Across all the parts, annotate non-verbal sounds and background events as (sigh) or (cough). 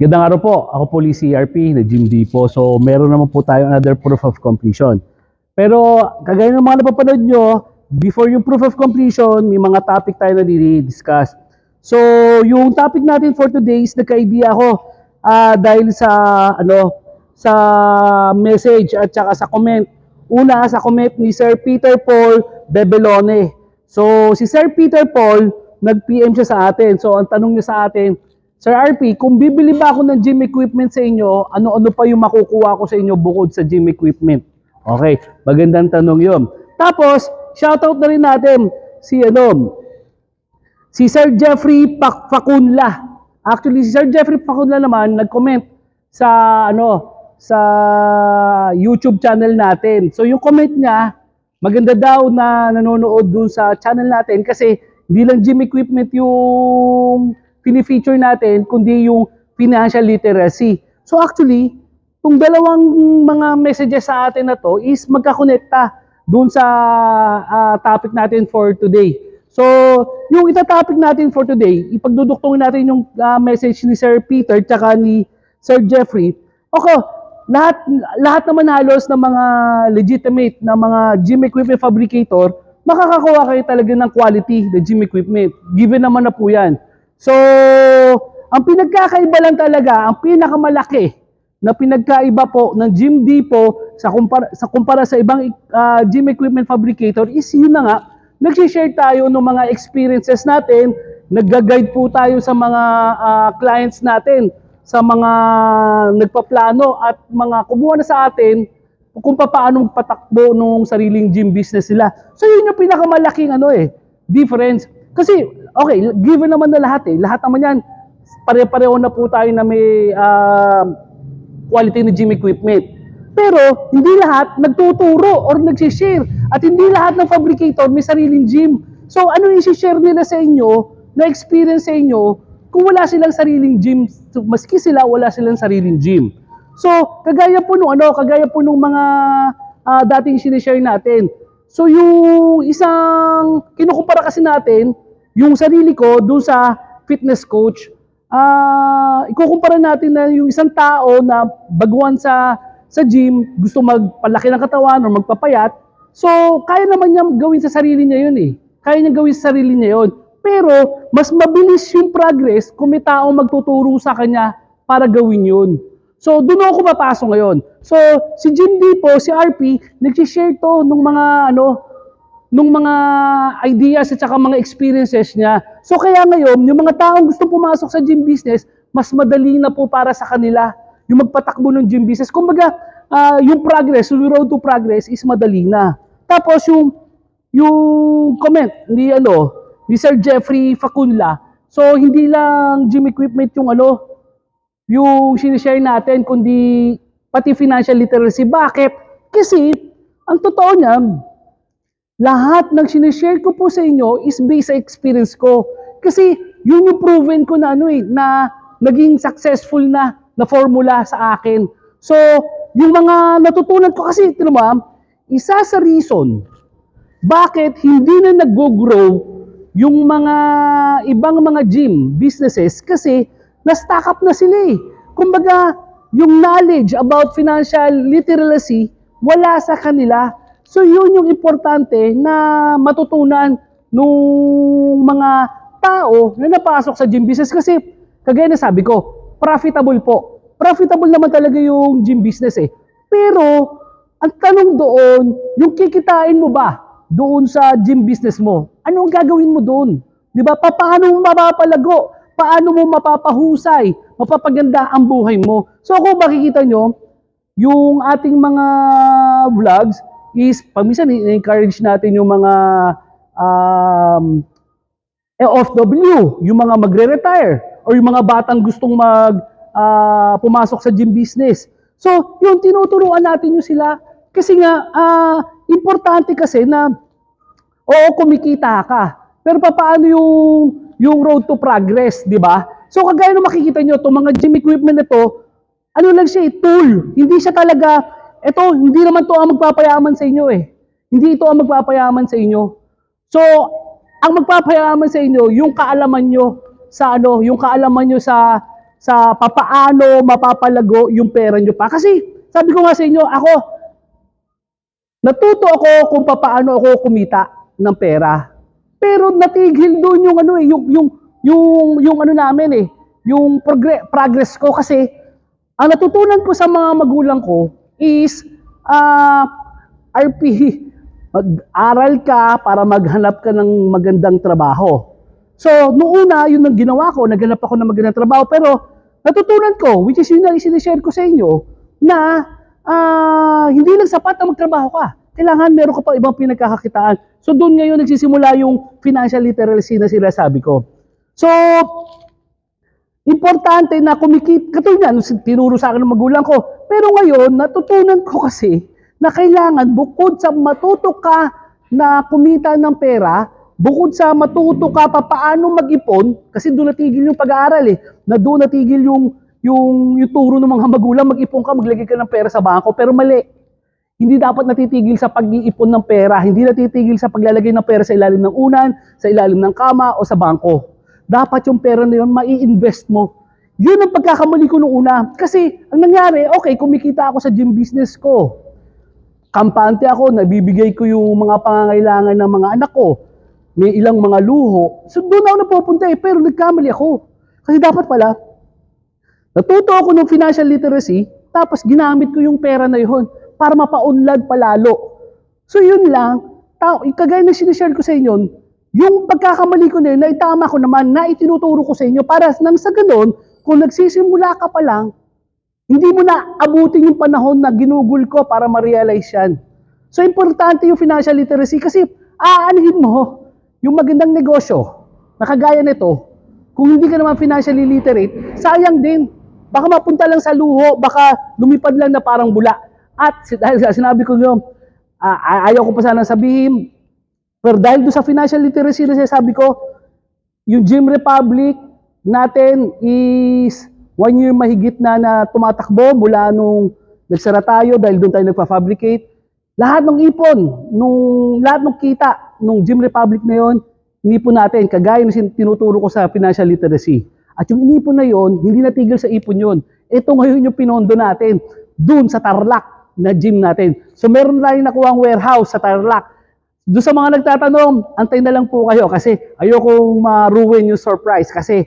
Gandang araw po, ako po Lee CRP na Jim D po. So meron naman po tayo another proof of completion. Pero kagaya ng mga napapanood nyo, before yung proof of completion, may mga topic tayo na discuss. So yung topic natin for today is nagka-idea ako ah, dahil sa ano sa message at saka sa comment. Una sa comment ni Sir Peter Paul Bebelone. So si Sir Peter Paul nag-PM siya sa atin. So ang tanong niya sa atin, Sir RP, kung bibili ba ako ng gym equipment sa inyo, ano-ano pa yung makukuha ko sa inyo bukod sa gym equipment? Okay, magandang tanong yun. Tapos, shoutout na rin natin si ano, si Sir Jeffrey Facunla. Actually, si Sir Jeffrey Facunla naman nag-comment sa ano, sa YouTube channel natin. So yung comment niya, maganda daw na nanonood dun sa channel natin kasi hindi lang gym equipment yung fini-feature natin, kundi yung financial literacy. So actually, itong dalawang mga messages sa atin na to is magkakonekta dun sa ah, topic natin for today. So, yung ita-topic natin for today, ipagduduktungin natin yung ah, message ni Sir Peter tsaka ni Sir Jeffrey. Okay, lahat lahat naman halos ng mga legitimate na mga gym equipment fabricator, makakakuha kayo talaga ng quality na gym equipment. Given naman na po yan. So, ang pinagkakaiba lang talaga, ang pinakamalaki na pinagkaiba po ng Gym Depot sa kumpara sa kumpara sa ibang ah, gym equipment fabricator is yun na nga, nag-share tayo ng mga experiences natin, nagga-guide po tayo sa mga ah, clients natin, sa mga nagpaplano at mga kumuha na sa atin kung paano patakbo nung sariling gym business nila. So yun yung pinakamalaking ano eh, difference. Kasi, okay, given naman na lahat eh. Lahat naman yan, pare-pareho na po tayo na may ah, quality na gym equipment. Pero, hindi lahat nagtuturo or nagsishare. At hindi lahat ng fabricator may sariling gym. So, ano yung share nila sa inyo, na experience sa inyo, kung wala silang sariling gym, maski sila, wala silang sariling gym. So, kagaya po nung ano, kagaya po nung mga ah, dating sinishare natin. So, yung isang, kinukumpara kasi natin, yung sarili ko doon sa fitness coach, ah, ikukumpara natin na yung isang tao na baguhan sa sa gym, gusto magpalaki ng katawan or magpapayat, so kaya naman niya gawin sa sarili niya yun eh. Kaya niya gawin sa sarili niya yun. Pero, mas mabilis yung progress kung may taong magtuturo sa kanya para gawin yun. So, doon ako papasok ngayon. So, si Jim D po, si RP, nagsishare to nung mga, ano, nung mga ideas at saka mga experiences niya. So, kaya ngayon, yung mga taong gusto pumasok sa gym business, mas madali na po para sa kanila yung magpatakbo ng gym business. Kumbaga, ah, yung progress, yung road to progress is madali na. Tapos, yung, yung comment ni, ano, ni Sir Jeffrey Facunla, so, hindi lang gym equipment yung, ano, yung sinishare natin, kundi pati financial literacy. Bakit? Kasi, ang totoo niyan, lahat ng sinishare ko po sa inyo is based sa experience ko. Kasi, yun yung proven ko na ano eh, na naging successful na na formula sa akin. So, yung mga natutunan ko kasi, tino ma'am, isa sa reason bakit hindi na nag-grow yung mga ibang mga gym businesses kasi na-stack up na sila eh. Kumbaga, yung knowledge about financial literacy wala sa kanila. So yun yung importante na matutunan nung mga tao na napasok sa gym business kasi kagaya na sabi ko, profitable po. Profitable naman talaga yung gym business eh. Pero ang tanong doon, yung kikitain mo ba doon sa gym business mo? Ano ang gagawin mo doon? 'Di ba? Pa- Paano mo mapapalago? Paano mo mapapahusay? Mapapaganda ang buhay mo? So kung makikita nyo, yung ating mga vlogs is, paminsan i-encourage natin yung mga um, eh, OFW, yung mga magre-retire, or yung mga batang gustong mag, ah, pumasok sa gym business. So, yung tinuturuan natin yung sila, kasi nga, ah, importante kasi na, oo, kumikita ka, pero paano yung, yung road to progress, di ba? So, kagaya nung makikita nyo, itong mga gym equipment na to, ano lang siya, eh, tool. Hindi siya talaga, ito, hindi naman to ang magpapayaman sa inyo eh. Hindi ito ang magpapayaman sa inyo. So, ang magpapayaman sa inyo, yung kaalaman nyo sa ano, yung kaalaman nyo sa sa papaano mapapalago yung pera nyo pa. Kasi sabi ko nga sa inyo, ako, natuto ako kung papaano ako kumita ng pera. Pero natigil doon yung ano eh, yung, yung, yung, yung ano namin eh, yung progre- progress ko kasi ang natutunan ko sa mga magulang ko is ah RP, (laughs) mag-aral ka para maghanap ka ng magandang trabaho. So, noong una, yun ang ginawa ko, naghanap ako ng magandang trabaho, pero natutunan ko, which is yun ang sinishare ko sa inyo, na ah, hindi lang sapat na magtrabaho ka. Kailangan meron ka pa ibang pinagkakakitaan. So, doon ngayon nagsisimula yung financial literacy na sila sabi ko. So, importante na kumikit, katulad yan, tinuro sa akin ng magulang ko. Pero ngayon, natutunan ko kasi na kailangan bukod sa matuto ka na kumita ng pera, bukod sa matuto ka pa paano mag-ipon, kasi doon natigil yung pag-aaral eh, na doon natigil yung, yung, yung turo ng mga magulang, mag-ipon ka, maglagay ka ng pera sa bangko, pero mali. Hindi dapat natitigil sa pag-iipon ng pera, hindi natitigil sa paglalagay ng pera sa ilalim ng unan, sa ilalim ng kama o sa bangko. Dapat yung pera na yun, mai-invest mo. Yun ang pagkakamali ko nung una. Kasi ang nangyari, okay, kumikita ako sa gym business ko. Kampante ako, nabibigay ko yung mga pangangailangan ng mga anak ko. May ilang mga luho. So doon ako napupunta eh, pero nagkamali ako. Kasi dapat pala, natuto ako ng financial literacy, tapos ginamit ko yung pera na yun para mapaunlad palalo. So yun lang, tao, kagaya na sinishare ko sa inyo, yung pagkakamali ko na yun, naitama ko naman, na itinuturo ko sa inyo para nang sa ganun, kung nagsisimula ka pa lang, hindi mo na abutin yung panahon na ginugol ko para ma-realize yan. So, importante yung financial literacy kasi aanhin mo yung magandang negosyo na kagaya nito. Kung hindi ka naman financially literate, sayang din. Baka mapunta lang sa luho, baka lumipad lang na parang bula. At dahil sinabi ko yun, ah, ayaw ko pa sana sabihin, pero dahil doon sa financial literacy na sinasabi ko, yung Gym Republic natin is one year mahigit na na tumatakbo mula nung nagsara tayo dahil doon tayo nagpa-fabricate. Lahat ng ipon, nung lahat ng kita nung Gym Republic na yon, inipon natin kagaya sin- tinuturo ko sa financial literacy. At yung inipon na yon, hindi natigil sa ipon yon. Ito ngayon yung pinondo natin doon sa Tarlac na gym natin. So meron tayong nakuha ang warehouse sa Tarlac. Doon sa mga nagtatanong, antay na lang po kayo kasi ayokong ma-ruin yung surprise kasi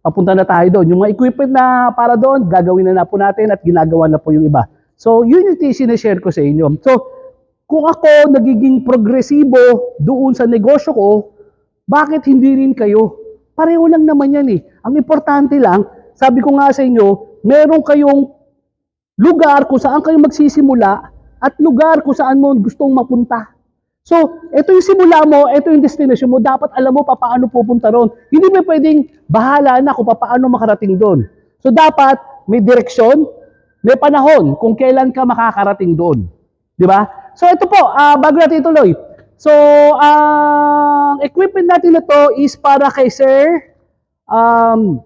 papunta na tayo doon. Yung mga equipment na para doon, gagawin na na po natin at ginagawa na po yung iba. So, yun yung sinishare ko sa inyo. So, kung ako nagiging progresibo doon sa negosyo ko, bakit hindi rin kayo? Pareho lang naman yan eh. Ang importante lang, sabi ko nga sa inyo, meron kayong lugar kung saan kayo magsisimula at lugar kung saan mo gustong mapunta. So, ito yung simula mo, ito yung destination mo, dapat alam mo pa paano pupunta ron. Hindi mo pwedeng bahala na kung paano makarating doon. So, dapat may direksyon, may panahon kung kailan ka makakarating doon. Di ba? So, ito po, ah, bago natin ituloy. So, ang equipment natin na to is para kay Sir um,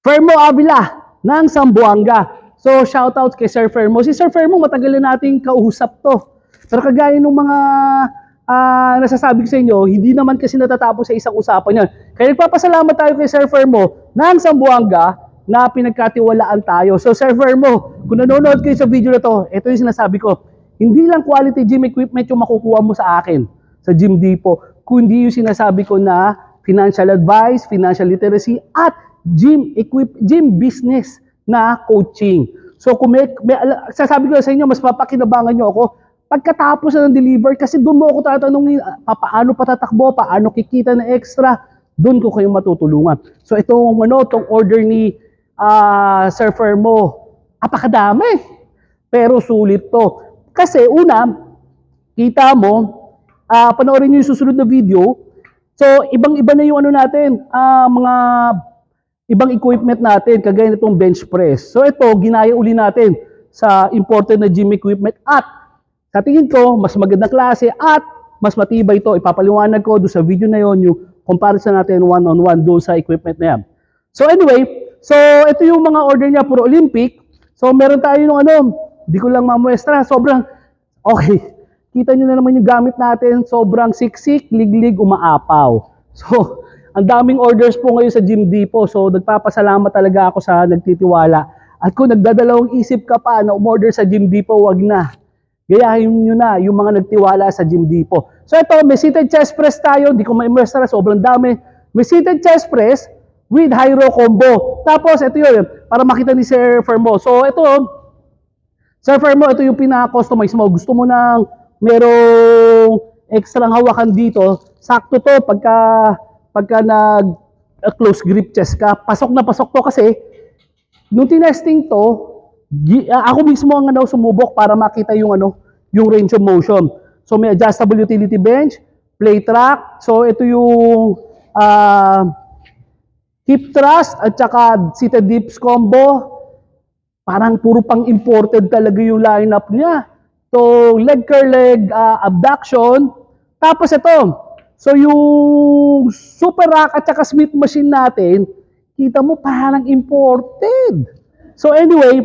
Fermo Avila ng Sambuanga. So, shoutout kay Sir Fermo. Si Sir Fermo, matagal na nating kausap to. Pero kagaya ng mga ah, nasasabi ko sa inyo, hindi naman kasi natatapos sa isang usapan yan. Kaya nagpapasalamat tayo kay Sir Fermo ng Sambuanga na pinagkatiwalaan tayo. So Sir Fermo, kung nanonood kayo sa video na to, ito yung sinasabi ko. Hindi lang quality gym equipment yung makukuha mo sa akin, sa Gym Depot, kundi yung sinasabi ko na financial advice, financial literacy, at gym equip, gym business na coaching. So kung may, may sasabi ko sa inyo, mas papakinabangan nyo ako pagkatapos na ng deliver kasi doon mo ako tatanungin ah, pa- paano patatakbo, paano kikita na extra, doon ko kayong matutulungan. So itong ano, itong order ni ah, Sir Fermo, apakadami. Pero sulit to. Kasi una, kita mo, ah panoorin niyo yung susunod na video. So, ibang-iba na yung ano natin, ah, mga ibang equipment natin, kagaya nitong bench press. So, ito, ginaya uli natin sa imported na gym equipment at sa tingin ko, mas magandang klase at mas matibay ito. Ipapaliwanag ko doon sa video na yon yung comparison natin one-on-one doon sa equipment na yan. So anyway, so ito yung mga order niya puro Olympic. So meron tayo nung ano, di ko lang mamuestra, sobrang okay. Kita nyo na naman yung gamit natin, sobrang siksik, liglig, umaapaw. So, ang daming orders po ngayon sa Gym Depot. So nagpapasalamat talaga ako sa nagtitiwala. At kung nagdadalawang isip ka pa na umorder sa Gym Depot, wag na. Gayahin nyo na yung mga nagtiwala sa Gym Depot. So ito, may seated chest press tayo. Hindi ko ma-immerse na, sobrang dami. May seated chest press with high row combo. Tapos ito yun, para makita ni Sir Fermo. So ito, Sir Fermo, ito yung pinaka-customize mo. Gusto mo nang merong extra hawakan dito. Sakto to pagka, pagka nag uh, close grip chest ka. Pasok na pasok to kasi nung tinesting to, ah, ako mismo ang ano, sumubok para makita yung ano, yung range of motion. So may adjustable utility bench, play track. So ito yung ah, hip thrust at saka seated dips combo. Parang puro pang imported talaga yung lineup niya. So leg curl leg ah, abduction. Tapos ito. So yung super rack at saka Smith machine natin, kita mo parang imported. So anyway,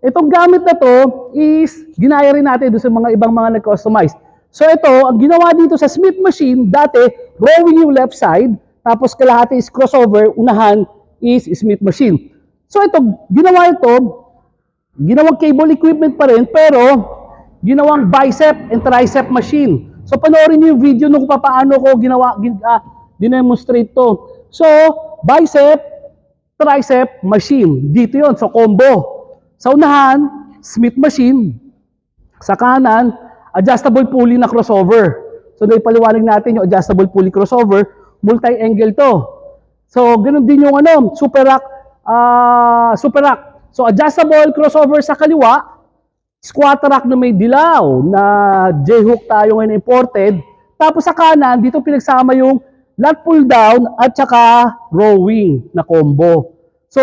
itong gamit na to is ginaya rin natin doon sa mga ibang mga nag-customize. So ito, ang ginawa dito sa Smith machine, dati rowing yung left side, tapos kalahati is crossover, unahan is Smith machine. So ito, ginawa ito, ginawang cable equipment pa rin, pero ginawang bicep and tricep machine. So panoorin niyo yung video nung paano ko ginawa, gin, ah, dinemonstrate to. So, bicep, tricep machine. Dito yon so combo. Sa unahan, Smith machine. Sa kanan, adjustable pulley na crossover. So, naipaliwanag natin yung adjustable pulley crossover, multi-angle to. So, ganun din yung ano, super rack, ah, super rack. So, adjustable crossover sa kaliwa, squat rack na may dilaw na J-hook tayo ngayon imported. Tapos sa kanan, dito pinagsama yung lat pull down at saka rowing na combo. So,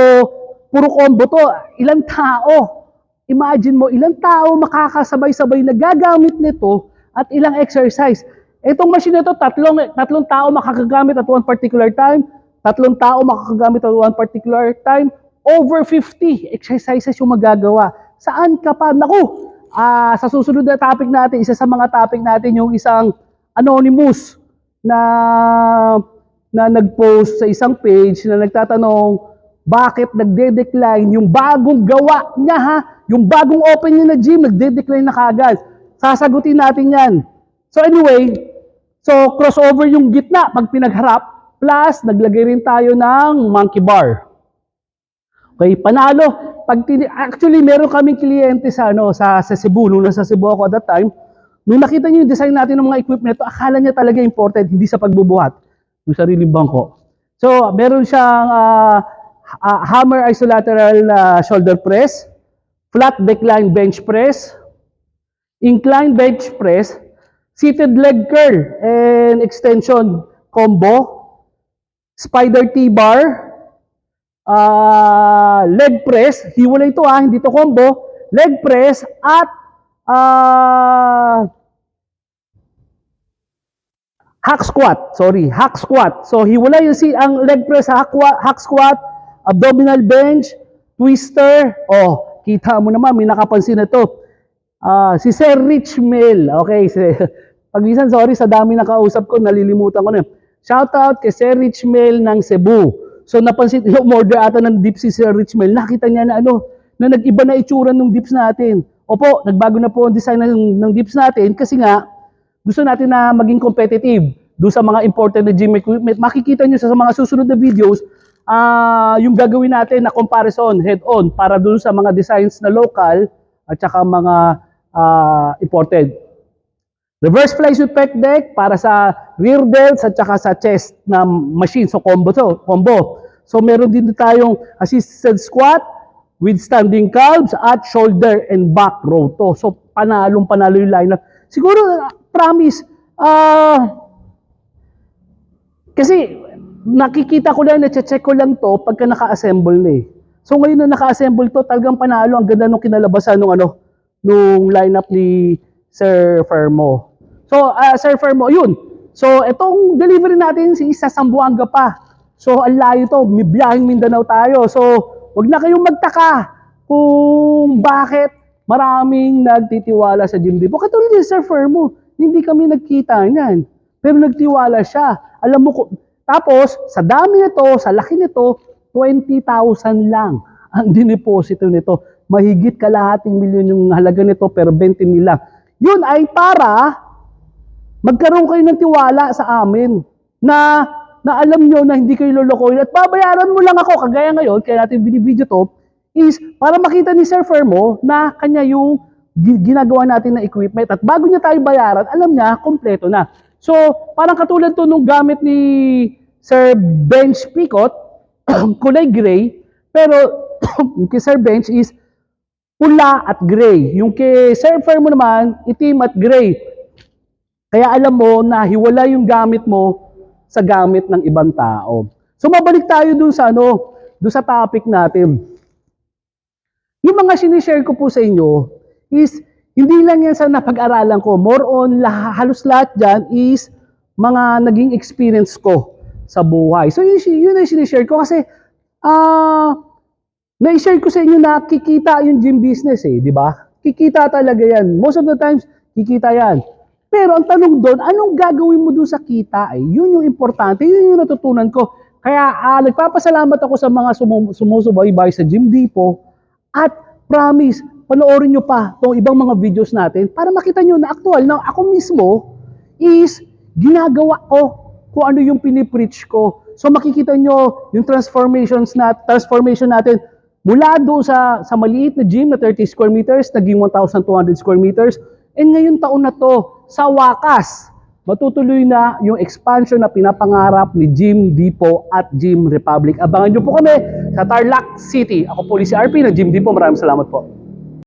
puro combo to. Ilang tao? Imagine mo, ilang tao makakasabay-sabay na gagamit nito at ilang exercise. Itong machine na to, tatlong, tatlong tao makakagamit at one particular time. Tatlong tao makakagamit at one particular time. Over 50 exercises yung magagawa. Saan ka pa? Naku! Ah, sa susunod na topic natin, isa sa mga topic natin yung isang anonymous na na nag-post sa isang page na nagtatanong bakit nagde-decline yung bagong gawa niya ha, yung bagong open niya na gym, nagde-decline na kagad. Sasagutin natin yan. So anyway, so crossover yung gitna pag pinagharap, plus naglagay rin tayo ng monkey bar. Okay, panalo. Pag actually meron kaming kliyente sa ano sa, sa Cebu nung nasa Cebu ako at that time. Nung nakita niyo yung design natin ng mga equipment ito, akala niya talaga imported, hindi sa pagbubuhat yung sariling bangko. So, meron siyang ah, ah, hammer isolateral ah, shoulder press, flat decline bench press, incline bench press, seated leg curl and extension combo, spider T-bar, ah, leg press, hiwalay ito ah, hindi to combo, leg press at ah, hack squat, sorry, hack squat. So hiwalay yung si ang leg press hack, hack squat, abdominal bench, twister. Oh, kita mo naman may nakapansin na to. Ah, si Sir Rich Mel. Okay, si, (laughs) pag minsan sorry sa dami nakausap ko, nalilimutan ko na. Shout out kay Sir Rich Mel ng Cebu. So napansin, yung order ata ng dips si Sir Rich Mel, nakita niya na ano, na nag-iba na itsura ng dips natin. Opo, nagbago na po ang design ng, ng dips natin kasi nga, gusto natin na maging competitive doon sa mga imported na gym equipment. Makikita nyo sa mga susunod na videos, ah yung gagawin natin na comparison head-on para doon sa mga designs na local at saka mga ah, imported. Reverse fly sweep deck para sa rear delts at saka sa chest na machine. So combo to, combo. So meron din tayong assisted squat with standing calves at shoulder and back row to. So panalong panalo yung lineup. Siguro, promise, ah, kasi nakikita ko lang, na-check ko lang to pagka naka-assemble na eh. So ngayon na naka-assemble to, talagang panalo. Ang ganda nung kinalabasan nung ano, nung lineup ni Sir Fermo. So, ah, Sir Fermo, yun. So, itong delivery natin si isa Sambuanga pa. So, ang layo to. May biyaheng Mindanao tayo. So, wag na kayong magtaka kung bakit maraming nagtitiwala sa Gym Depot. Katulad ni Sir Fermo, hindi kami nagkita niyan. Pero nagtiwala siya. Alam mo, ko- Tapos, sa dami nito, sa laki nito, 20,000 lang ang diniposito nito. Mahigit kalahating milyon yung halaga nito pero 20 mil lang. Yun ay para magkaroon kayo ng tiwala sa amin na na alam nyo na hindi kayo lolokohin. At babayaran mo lang ako kagaya ngayon kaya natin binibideo to is para makita ni Sir Fermo na kanya yung gi- ginagawa natin na equipment. At bago niya tayo bayaran alam niya kompleto na. So parang katulad to nung gamit ni Sir Bench Picot (clears throat) kulay gray pero (clears throat) kay Sir Bench is pula at gray yung kay Sir Fermo naman itim at gray kaya alam mo na hiwala yung gamit mo sa gamit ng ibang tao. So mabalik tayo dun sa ano, dun sa topic natin. Yung mga sinishare ko po sa inyo is hindi lang yan sa napag-aralan ko. More on halos lahat dyan is mga naging experience ko sa buhay. So yun, yun ang sinishare ko kasi ah na-share ko sa inyo na kikita yung gym business eh, di ba? Kikita talaga yan. Most of the times, kikita yan. Pero ang tanong doon, anong gagawin mo doon sa kita? Eh? Yun yung importante, yun yung natutunan ko. Kaya ah, nagpapasalamat ako sa mga sumu- sumusubaybay sa Gym Depot at promise, panoorin nyo pa itong ibang mga videos natin para makita nyo na actual na ako mismo is ginagawa ko kung ano yung pinipreach ko. So makikita nyo yung transformations na transformation natin mula doon sa sa maliit na gym na 30 square meters naging 1,200 square meters and ngayon taon na to sa wakas matutuloy na yung expansion na pinapangarap ni Gym Depot at Gym Republic. Abangan nyo po kami sa Tarlac City. Ako po si RP ng Gym Depot. Maraming salamat po.